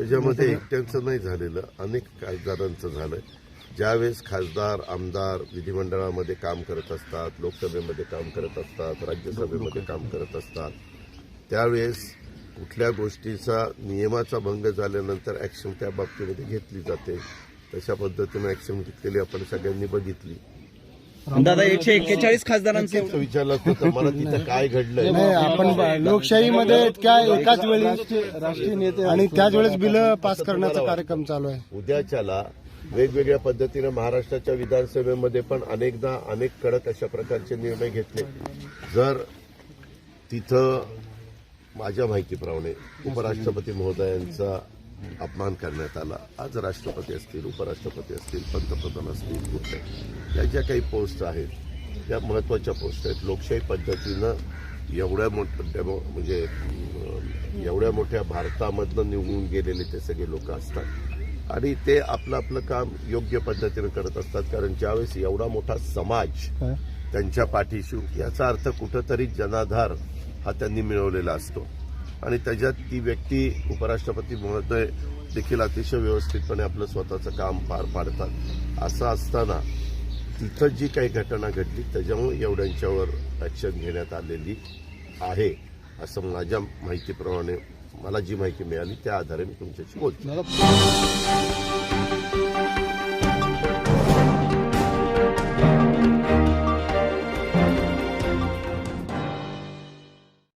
त्याच्यामध्ये एकट्यांचं नाही झालेलं अनेक खासदारांचं झालंय. ज्यावेळेस खासदार आमदार विधिमंडळामध्ये काम करत असतात लोकसभेमध्ये काम करत असतात राज्यसभेमध्ये काम करत असतात त्यावेळेस कुठल्या गोष्टीचा नियमाचा भंग झाल्यानंतर ऍक्शन त्या बाबतीमध्ये घेतली जाते. तशा पद्धतीनं ऍक्शन घेतलेली आपण सगळ्यांनी बघितली. दादा एकशे एक्केचाळीस खासदारांचं तेच विचारलं होतं मला तिथं काय घडलंय? नाही आपण ब- लोकशाहीमध्ये इतक्या एकाच वेळी राष्ट्रीय नेते आणि त्याच वेळेस बिल पास करण्याचा कार्यक्रम चालू आहे. उद्याच्याला वेगवेगळ्या पद्धतीनं महाराष्ट्राच्या विधानसभेमध्ये पण अनेकदा अनेक कडक अशा प्रकारचे निर्णय घेतले. जर तिथं माझ्या माहितीप्रमाणे उपराष्ट्रपती महोदयांचा अपमान करण्यात आला. आज राष्ट्रपती असतील उपराष्ट्रपती असतील पंतप्रधान असतील कुठले. या ज्या काही पोस्ट आहेत या महत्त्वाच्या पोस्ट आहेत. लोकशाही पद्धतीनं एवढ्या मोठ्या डेमो म्हणजे एवढ्या मोठ्या भारतामधनं निवडून गेलेले ते सगळे लोक असतात. आणि ते आपलं आपलं काम योग्य पद्धतीनं करत असतात. कारण ज्यावेळेस एवढा मोठा समाज त्यांच्या पाठीशी याचा अर्थ कुठंतरी जनाधार हा त्यांनी मिळवलेला असतो. आणि त्याच्यात ती व्यक्ती उपराष्ट्रपती महोदय देखील अतिशय व्यवस्थितपणे आपलं स्वतःचं काम पार पाडतात. असं असताना तिथं जी काही घटना घडली त्याच्यामुळे एवढ्यांच्यावर ॲक्शन घेण्यात आलेली आहे असं माझ्या माहितीप्रमाणे मला जी माहिती मिळाली त्या आधारे मी तुमच्याशी बोलतो.